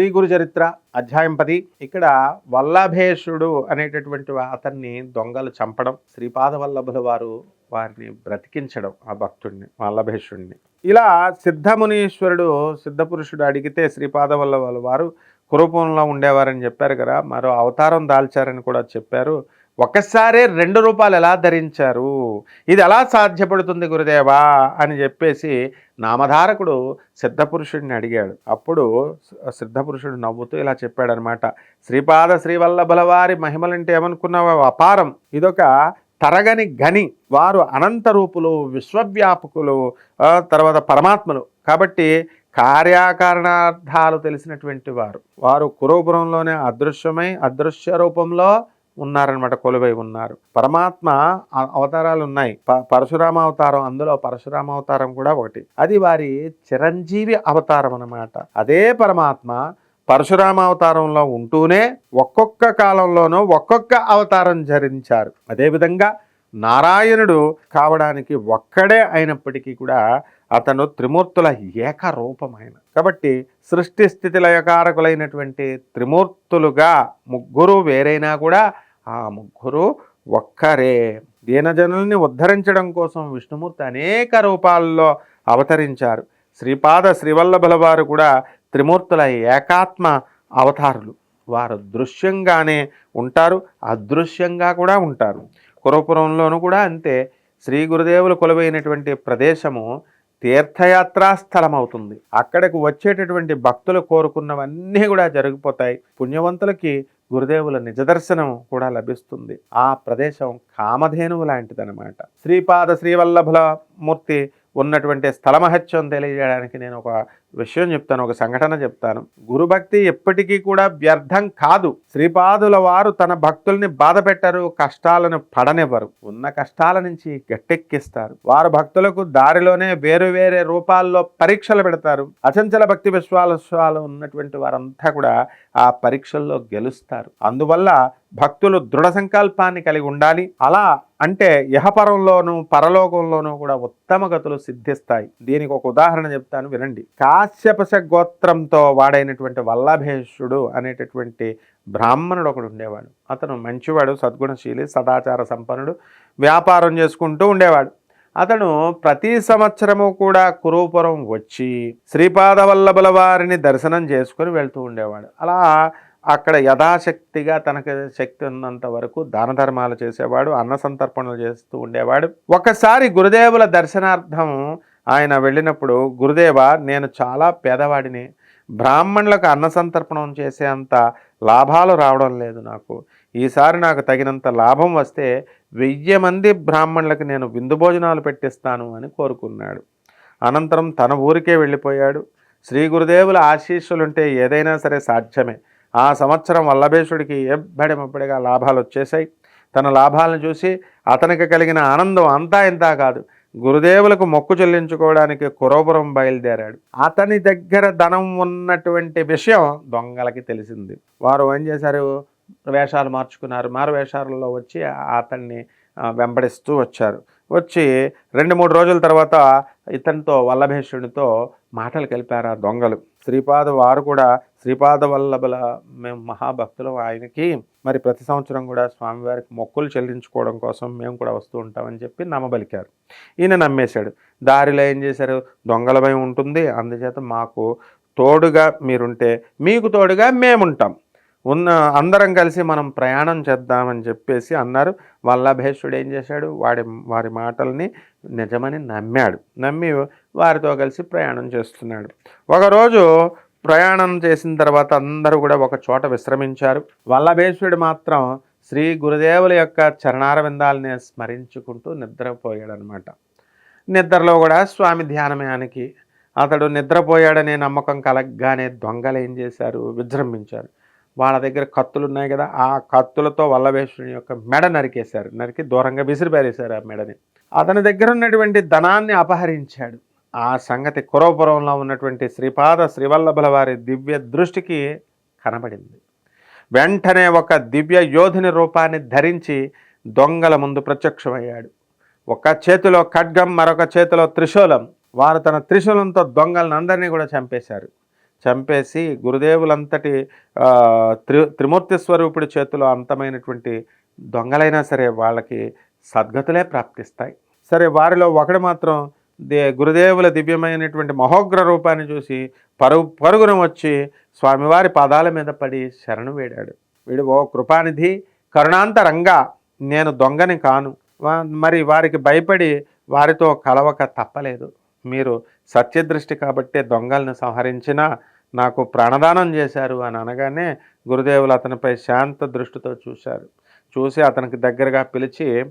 శ్రీ గురు చరిత్ర అధ్యాయం పది. ఇక్కడ వల్లభేషుడు అనేటటువంటి అతన్ని దొంగలు చంపడం శ్రీపాద వల్లభుల వారు వారిని బ్రతికించడం ఆ భక్తుడిని వల్లభేషుడిని ఇలా సిద్ధమునీశ్వరుడు సిద్ధపురుషుడు అడిగితే శ్రీపాద వల్లభుల వారు కురూపంలో ఉండేవారని చెప్పారు కదా మరో అవతారం దాల్చారని కూడా చెప్పారు. ఒక్కసారే రెండు రూపాయలు ఎలా ధరించారు? ఇది ఎలా సాధ్యపడుతుంది గురుదేవా? అని చెప్పేసి నామధారకుడు సిద్ధపురుషుడిని అడిగాడు. అప్పుడు సిద్ధపురుషుడు నవ్వుతూ ఇలా చెప్పాడనమాట. శ్రీపాద శ్రీవల్లభల వారి మహిమలంటే ఏమనుకున్నావో అపారం. ఇదొక తరగని గని వారు అనంత రూపులు విశ్వవ్యాపకులు తర్వాత పరమాత్మలు. కాబట్టి కార్యకారణార్థాలు తెలిసినటువంటి వారు. వారు కురూపురంలోనే అదృశ్యమై అదృశ్య రూపంలో ఉన్నారనమాట కొలువై ఉన్నారు. పరమాత్మ అవతారాలు ఉన్నాయి. ప- పరశురామ అవతారం అందులో పరశురామ అవతారం కూడా ఒకటి. అది వారి చిరంజీవి అవతారం అన్నమాట. అదే పరమాత్మ పరశురామ అవతారంలో ఉంటూనే ఒక్కొక్క కాలంలోనూ ఒక్కొక్క అవతారం ధరించారు. అదేవిధంగా నారాయణుడు కావడానికి ఒక్కడే అయినప్పటికీ కూడా అతను త్రిమూర్తుల ఏకరూపమైన. కాబట్టి సృష్టి స్థితి లయకారకులైనటువంటి త్రిమూర్తులుగా ముగ్గురు వేరైనా కూడా ఆ ముగ్గురు ఒక్కరే. దీనజనుల్ని ఉద్ధరించడం కోసం విష్ణుమూర్తి అనేక రూపాల్లో అవతరించారు. శ్రీపాద శ్రీవల్లభుల వారు కూడా త్రిమూర్తుల ఏకాత్మ అవతారులు. వారు దృశ్యంగానే ఉంటారు అదృశ్యంగా కూడా ఉంటారు. కురపురంలోనూ కూడా అంతే. శ్రీ గురుదేవులు కొలువైనటువంటి ప్రదేశము తీర్థయాత్రా స్థలం అవుతుంది అక్కడికి వచ్చేటటువంటి భక్తులు కోరుకున్నవన్నీ కూడా జరిగిపోతాయి. పుణ్యవంతులకి గురుదేవుల నిజదర్శనం కూడా లభిస్తుంది. ఆ ప్రదేశం కామధేనువు లాంటిదనమాట శ్రీపాద శ్రీవల్లభుల మూర్తి ఉన్నటువంటి స్థలమహత్యం తెలియజేయడానికి నేను ఒక విషయం చెప్తాను ఒక సంఘటన చెప్తాను. గురుభక్తి ఎప్పటికీ కూడా వ్యర్థం కాదు. శ్రీపాదుల వారు తన భక్తుల్ని బాధ పెట్టరు కష్టాలను పడనివ్వరు. ఉన్న కష్టాల నుంచి గట్టెక్కిస్తారు. వారు భక్తులకు దారిలోనే వేరు వేరే రూపాల్లో పరీక్షలు పెడతారు. అచంచల భక్తి విశ్వాసాలు ఉన్నటువంటి వారంతా కూడా ఆ పరీక్షల్లో గెలుస్తారు. అందువల్ల భక్తులు దృఢ సంకల్పాన్ని కలిగి ఉండాలి. అలా అంటే యహపరంలోనూ పరలోకంలోనూ కూడా ఉత్తమ గతులు సిద్ధిస్తాయి. దీనికి ఒక ఉదాహరణ చెప్తాను వినండి. కాశ్యపశ గోత్రంతో వాడైనటువంటి వల్లభేషుడు అనేటటువంటి బ్రాహ్మణుడు ఒకడు ఉండేవాడు. అతను మంచివాడు సద్గుణశీలి సదాచార సంపన్నుడు వ్యాపారం చేసుకుంటూ ఉండేవాడు. అతను ప్రతి సంవత్సరము కూడా కురుపురం వచ్చి శ్రీపాదవల్లభుల వారిని దర్శనం చేసుకుని వెళ్తూ ఉండేవాడు. అలా అక్కడ యథాశక్తిగా తనకు శక్తి ఉన్నంత వరకు దాన ధర్మాలు చేసేవాడు అన్న సంతర్పణలు చేస్తూ ఉండేవాడు. ఒకసారి గురుదేవుల దర్శనార్థం ఆయన వెళ్ళినప్పుడు గురుదేవ నేను చాలా పేదవాడిని. బ్రాహ్మణులకు అన్న సంతర్పణం చేసే అంత లాభాలు రావడం లేదు నాకు. ఈసారి నాకు తగినంత లాభం వస్తే వెయ్యి మంది బ్రాహ్మణులకు నేను విందు భోజనాలు పెట్టిస్తాను అని కోరుకున్నాడు. అనంతరం తన ఊరికే వెళ్ళిపోయాడు. శ్రీ గురుదేవుల ఆశీస్సులుంటే ఏదైనా సరే సాధ్యమే. ఆ సంవత్సరం వల్లభేశుడికి ఎబ్బడిమబ్బడిగా లాభాలు వచ్చేసాయి తన లాభాలను చూసి అతనికి కలిగిన ఆనందం అంతా ఇంతా కాదు. గురుదేవులకు మొక్కు చెల్లించుకోవడానికి కురవపురం బయలుదేరాడు. అతని దగ్గర ధనం ఉన్నటువంటి విషయం దొంగలకి తెలిసింది. వారు ఏం చేశారు? వేషాలు మార్చుకున్నారు. మారు వేషాలలో వచ్చి అతన్ని వెంబడిస్తూ వచ్చారు. వచ్చి రెండు మూడు రోజుల తర్వాత ఇతనితో వల్లభేషుడితో మాటలు కలిపారు ఆ దొంగలు. శ్రీపాద వారు కూడా శ్రీపాద వల్లభుల మేము మహాభక్తులం ఆయనకి. మరి ప్రతి సంవత్సరం కూడా స్వామివారికి మొక్కులు చెల్లించుకోవడం కోసం మేము కూడా వస్తూ ఉంటామని చెప్పి నమ్మబలికారు. ఈయన నమ్మేశాడు. దారిలో ఏం చేశారు? దొంగల భయం ఉంటుంది. అందుచేత మాకు తోడుగా మీరుంటే మీకు తోడుగా మేముంటాం. ఉన్న అందరం కలిసి మనం ప్రయాణం చేద్దామని చెప్పేసి అన్నారు. వల్లభేశ్వరుడు ఏం చేశాడు? వాడి వారి మాటల్ని నిజమని నమ్మాడు. నమ్మి వారితో కలిసి ప్రయాణం చేస్తున్నాడు. ఒకరోజు ప్రయాణం చేసిన తర్వాత అందరూ కూడా ఒక చోట విశ్రమించారు. వల్లభేశ్వరుడు మాత్రం శ్రీ గురుదేవుల యొక్క చరణారవిందాలని స్మరించుకుంటూ నిద్రపోయాడనమాట. నిద్రలో కూడా స్వామి ధ్యానమయానికి అతడు నిద్రపోయాడనే నమ్మకం కలగగానే దొంగలు ఏం చేశారు విజృంభించారు. వాళ్ళ దగ్గర కత్తులు ఉన్నాయి కదా ఆ కత్తులతో వల్లభేశ్వరుని యొక్క మెడ నరికేశారు. నరికి దూరంగా విసిరిపారేశారు ఆ మెడని. అతని దగ్గర ఉన్నటువంటి ధనాన్ని అపహరించాడు. ఆ సంగతి కురవపురంలో ఉన్నటువంటి శ్రీపాద శ్రీవల్లభుల వారి దివ్య దృష్టికి కనబడింది. వెంటనే ఒక దివ్య యోధుని రూపాన్ని ధరించి దొంగల ముందు ప్రత్యక్షమయ్యాడు. ఒక చేతిలో ఖడ్గం మరొక చేతిలో త్రిశూలం. వారు తన త్రిశూలంతో దొంగలను అందరినీ కూడా చంపేశారు. చంపేసి గురుదేవులంతటి త్రి త్రిమూర్తి స్వరూపుడి చేతిలో అంతమైనటువంటి దొంగలైనా సరే వాళ్ళకి సద్గతులే ప్రాప్తిస్తాయి. సరే వారిలో ఒకడు మాత్రం దే గురుదేవుల దివ్యమైనటువంటి మహోగ్ర రూపాన్ని చూసి పరుగు పరుగున వచ్చి స్వామివారి పాదాల మీద పడి శరణు వేడాడు. వీడు ఓ కృపానిధి కరుణాంతరంగా నేను దొంగని కాను. మరి వారికి భయపడి వారితో కలవక తప్పలేదు. మీరు సత్యదృష్టి కాబట్టే దొంగలను సంహరించినా నాకు ప్రాణదానం చేశారు అని అనగానే గురుదేవులు అతనిపై శాంత దృష్టితో చూశారు. చూసి అతనికి దగ్గరగా పిలిచి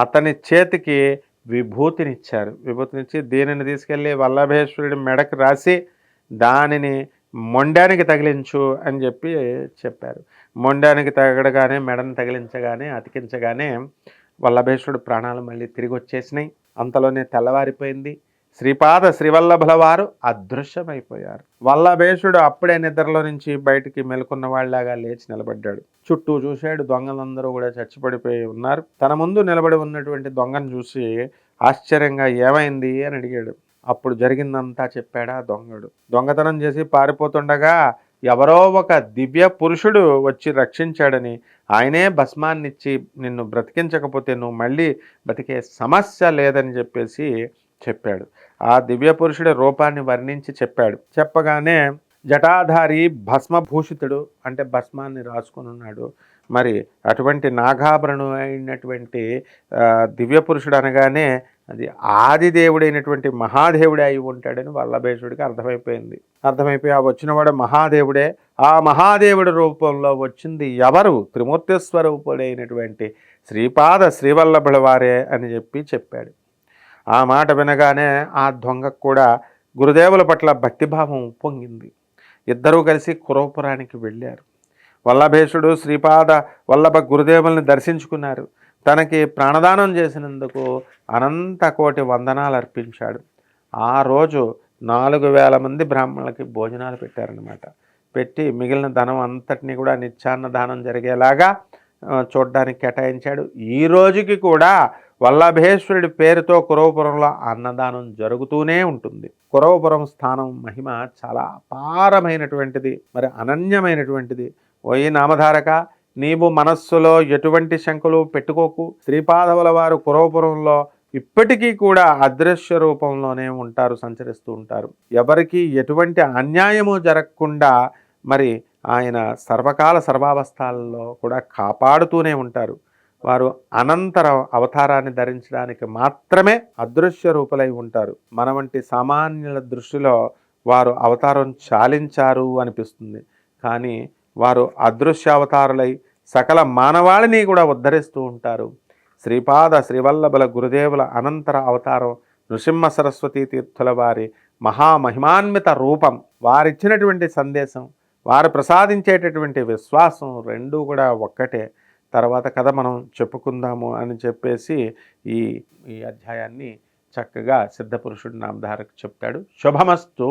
అతని చేతికి విభూతినిచ్చారు. విభూతినిచ్చి దీనిని తీసుకెళ్ళి వల్లభేశ్వరుడి మెడకు రాసి దానిని మొండానికి తగిలించు అని చెప్పి చెప్పారు. మొండానికి తగడగానే మెడను తగిలించగానే అతికించగానే వల్లభేశ్వరుడు ప్రాణాలు మళ్ళీ తిరిగి వచ్చేసినాయి. అంతలోనే తెల్లవారిపోయింది. శ్రీపాద శ్రీవల్లభుల వారు అదృశ్యమైపోయారు. వల్లభేషుడు అప్పుడే నిద్రలో నుంచి బయటికి మెలుకున్న వాళ్ళలాగా లేచి నిలబడ్డాడు. చుట్టూ చూశాడు దొంగలందరూ కూడా చచ్చిపడిపోయి ఉన్నారు. తన ముందు నిలబడి ఉన్నటువంటి దొంగను చూసి ఆశ్చర్యంగా ఏమైంది అని అడిగాడు. అప్పుడు జరిగిందంతా చెప్పాడా దొంగడు. దొంగతనం చేసి పారిపోతుండగా ఎవరో ఒక దివ్య పురుషుడు వచ్చి రక్షించాడని ఆయనే భస్మాన్నిచ్చి నిన్ను బ్రతికించకపోతే నువ్వు మళ్ళీ బ్రతికే సమస్య లేదని చెప్పేసి చెప్పాడు. ఆ దివ్య పురుషుడి రూపాన్ని వర్ణించి చెప్పాడు. చెప్పగానే జటాధారి భస్మభూషితుడు అంటే భస్మాన్ని రాసుకొని ఉన్నాడు. మరి అటువంటి నాగాభరణు అయినటువంటి దివ్య పురుషుడు అనగానే అది ఆదిదేవుడైనటువంటి మహాదేవుడే అయి ఉంటాడని వల్లభేషుడికి అర్థమైపోయింది. అర్థమైపోయి ఆ వచ్చినవాడు మహాదేవుడే. ఆ మహాదేవుడి రూపంలో వచ్చింది ఎవరు? త్రిమూర్తి స్వరూపుడైనటువంటి శ్రీపాద శ్రీవల్లభుల వారే అని చెప్పి చెప్పాడు. ఆ మాట వినగానే ఆ దొంగకు కూడా గురుదేవుల పట్ల భక్తిభావం ఉప్పొంగింది ఇద్దరూ కలిసి కురవపురానికి వెళ్ళారు. వల్లభేషుడు శ్రీపాద వల్లభ గురుదేవుల్ని దర్శించుకున్నారు. తనకి ప్రాణదానం చేసినందుకు అనంత కోటి వందనాలు అర్పించాడు. ఆ రోజు నాలుగు వేల మంది బ్రాహ్మణులకి భోజనాలు పెట్టారనమాట పెట్టి మిగిలిన ధనం అంతటినీ కూడా నిత్యాన్న దానం జరిగేలాగా చూడ్డానికి కేటాయించాడు. ఈ రోజుకి కూడా వల్లభేశ్వరుడి పేరుతో కురవపురంలో అన్నదానం జరుగుతూనే ఉంటుంది. కురవపురం స్థానం మహిమ చాలా అపారమైనటువంటిది మరి అనన్యమైనటువంటిది. ఓయి నామధారక నీవు మనస్సులో ఎటువంటి శంకలు పెట్టుకోకు. శ్రీపాదవుల వారు కురవపురంలో ఇప్పటికీ కూడా అదృశ్య రూపంలోనే ఉంటారు సంచరిస్తూ ఉంటారు. ఎవరికి ఎటువంటి అన్యాయము జరగకుండా మరి ఆయన సర్వకాల సర్వావస్థాలలో కూడా కాపాడుతూనే ఉంటారు. వారు అనంతరం అవతారాన్ని ధరించడానికి మాత్రమే అదృశ్య రూపులై ఉంటారు. మన వంటి సామాన్యుల దృష్టిలో వారు అవతారం చాలించారు అనిపిస్తుంది. కానీ వారు అదృశ్య అవతారులై సకల మానవాళిని కూడా ఉద్ధరిస్తూ ఉంటారు. శ్రీపాద శ్రీవల్లభల గురుదేవుల అనంతర అవతారం నృసింహ సరస్వతీ తీర్థుల వారి మహామహిమాన్విత రూపం వారిచ్చినటువంటి సందేశం వారు ప్రసాదించేటటువంటి విశ్వాసం రెండూ కూడా ఒక్కటే. తర్వాత కథ మనం చెప్పుకుందాము అని చెప్పేసి ఈ ఈ అధ్యాయాన్ని చక్కగా సిద్ధపురుషుడు నామధారకు చెప్తాడు శుభమస్తు.